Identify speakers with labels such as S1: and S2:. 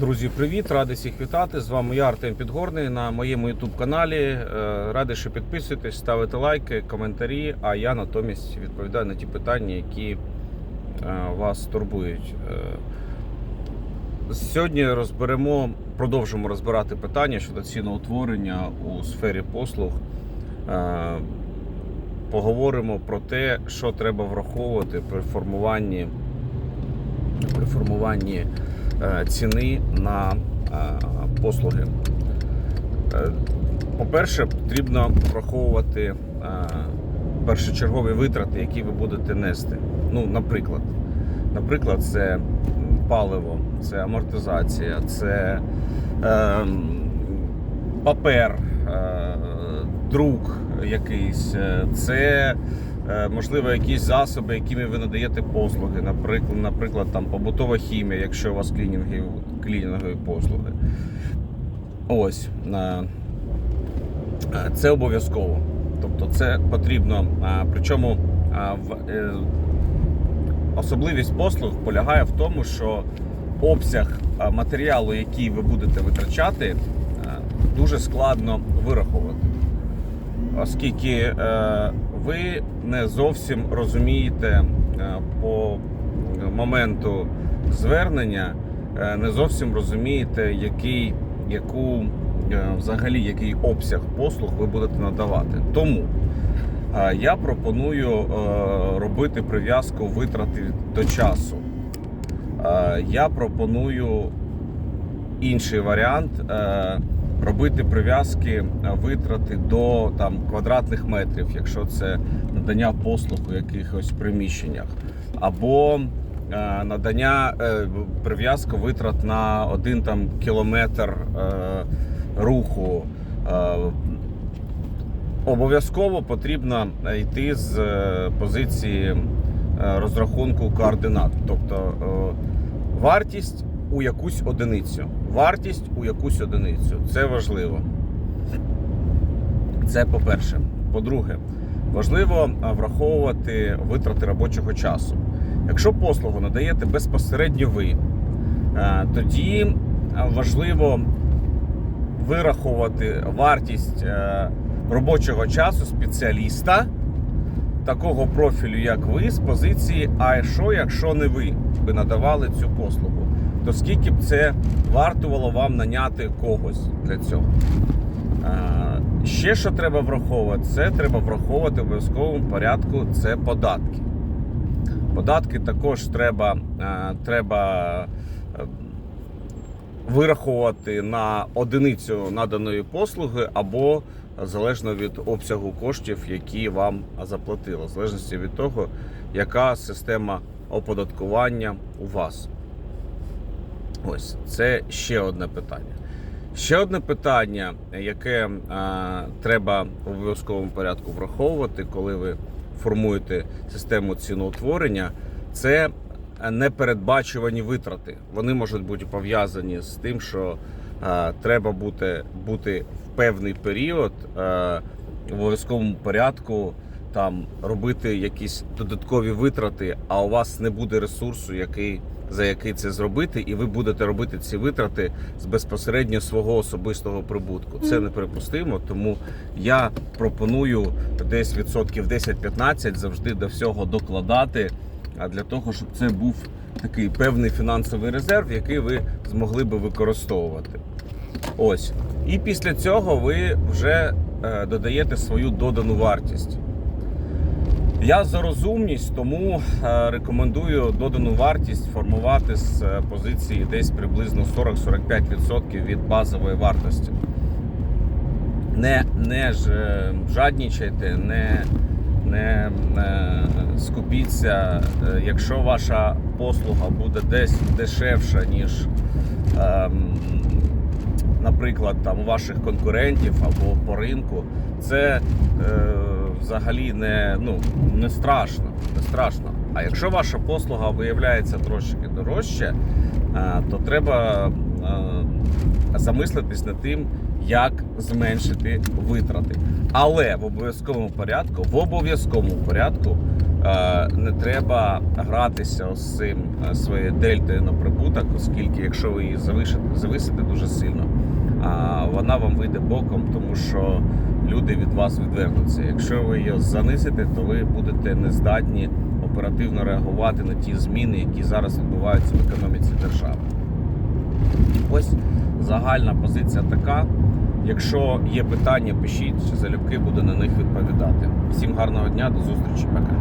S1: Друзі, привіт! Радий всіх вітати. З вами я Артем Підгорний на моєму youtube каналі. Е, Радий, що підписуєтесь, ставите лайки, коментарі. А я натомість відповідаю на ті питання, які е, вас турбують. Е, Сьогодні розберемо, продовжимо розбирати питання щодо ціноутворення у сфері послуг. Поговоримо про те, що треба враховувати при формуванні, при формуванні ціни на е, послуги. Е, По-перше, потрібно враховувати е, першочергові витрати, які ви будете нести. Ну, наприклад, наприклад, це паливо, це амортизація, це е, папер, е, друк якийсь, е, це е, можливо якісь засоби, якими ви надаєте послуги, наприклад, наприклад, там побутова хімія, якщо у вас клінінги, клінінгові послуги. Ось е, е, це обов'язково. Тобто це потрібно. е, Причому е, е, особливість послуг полягає в тому, що обсяг е, матеріалу, який ви будете витрачати, е, дуже складно вирахувати оскільки е, ви не зовсім розумієте е, по моменту звернення, е, не зовсім розумієте, який, яку взагалі який обсяг послуг ви будете надавати. Тому я пропоную робити прив'язку витрати до часу. Я пропоную інший варіант. Робити прив'язки е, витрати до там квадратних метрів, якщо це надання послуг у якихось приміщеннях, або е, надання е, прив'язка витрат на один там кілометр руху. Обов'язково потрібно йти з позиції розрахунку координат, тобто вартість у якусь одиницю. Вартість у якусь одиницю. Це важливо. Це по-перше. По-друге, важливо враховувати витрати робочого часу. Якщо послугу надаєте безпосередньо ви, е, тоді важливо вирахувати вартість е, робочого часу спеціаліста такого профілю, як ви, з позиції, а що, якщо не ви би надавали цю послугу, то скільки б це вартувало вам наняти когось для цього? Е, Ще що треба враховувати, це треба враховувати в обов'язковому порядку це податки. Податки також треба, е, треба е, вираховувати на одиницю наданої послуги або залежно від обсягу коштів, які вам заплатили, в залежності від того, яка система оподаткування у вас. Ось це ще одне питання. Ще одне питання, яке е, треба в обов'язковому порядку враховувати, коли ви формуєте систему ціноутворення, це непередбачувані витрати. Вони можуть бути пов'язані з тим, що е, треба бути, бути в певний період е, в обов'язковому порядку там робити якісь додаткові витрати, а у вас не буде ресурсу, який за який це зробити, і ви будете робити ці витрати з безпосередньо свого особистого прибутку. Це неприпустимо, тому я пропоную десь відсотків 10-15 завжди до всього докладати, а для того, щоб це був такий певний фінансовий резерв, який ви змогли би використовувати. Ось. І після цього ви вже е, додаєте свою додану вартість. Я за розумність, тому е, рекомендую додану вартість формувати з е, позиції десь приблизно 40-45% від базової вартості. Не, не ж е, жаднічайте, не, не е, скупіться. Якщо ваша послуга буде десь дешевша, ніж, ем, наприклад, там у ваших конкурентів або по ринку, це е, взагалі не, ну, не страшно. Не страшно. А якщо ваша послуга виявляється трошки дорожче, е, то треба е, замислитись над тим, як зменшити витрати. Але в обов'язковому порядку, в обов'язковому порядку е, не треба гратися з цим своєю дельтою на прибуток, оскільки якщо ви її завишите, зависите дуже сильно, вона вам вийде боком, тому що люди від вас відвернуться. Якщо ви її занизите, то ви будете нездатні оперативно реагувати на ті зміни, які зараз відбуваються в економіці держави. Ось загальна позиція така. Якщо є питання, пишіть залюбки, буде на них відповідати. Всім гарного дня, до зустрічі, пока.